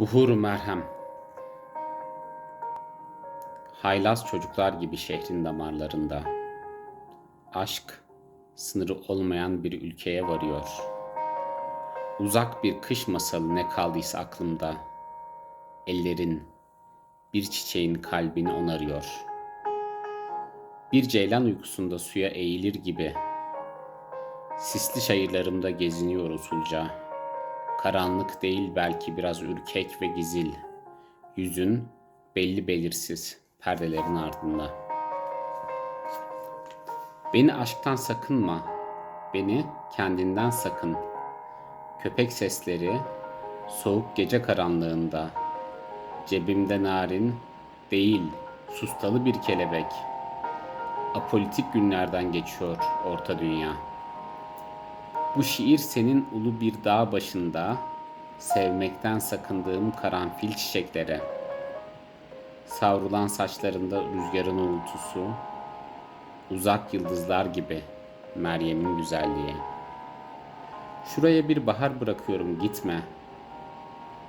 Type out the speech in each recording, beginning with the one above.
Buhur merhem. Haylaz çocuklar gibi şehrin damarlarında. Aşk sınırı olmayan bir ülkeye varıyor. Uzak bir kış masalı ne kaldıysa aklımda. Ellerin bir çiçeğin kalbini onarıyor. Bir ceylan uykusunda suya eğilir gibi. Sisli şehirlerimde geziniyor usulca. Karanlık değil belki biraz ürkek ve gizil. Yüzün belli belirsiz perdelerin ardında. Beni aşktan sakınma. Beni kendinden sakın. Köpek sesleri soğuk gece karanlığında. Cebimde narin değil sustalı bir kelebek. Apolitik günlerden geçiyor orta dünya. Bu şiir senin ulu bir dağ başında sevmekten sakındığım karanfil çiçeklere. Savrulan saçlarında rüzgarın uğultusu, uzak yıldızlar gibi Meryem'in güzelliği. Şuraya bir bahar bırakıyorum gitme.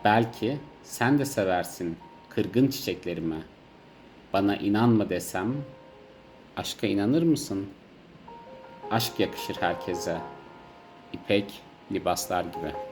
Belki sen de seversin kırgın çiçeklerimi. Bana inanma desem, aşka inanır mısın? Aşk yakışır herkese.'' İpek libaslar gibi.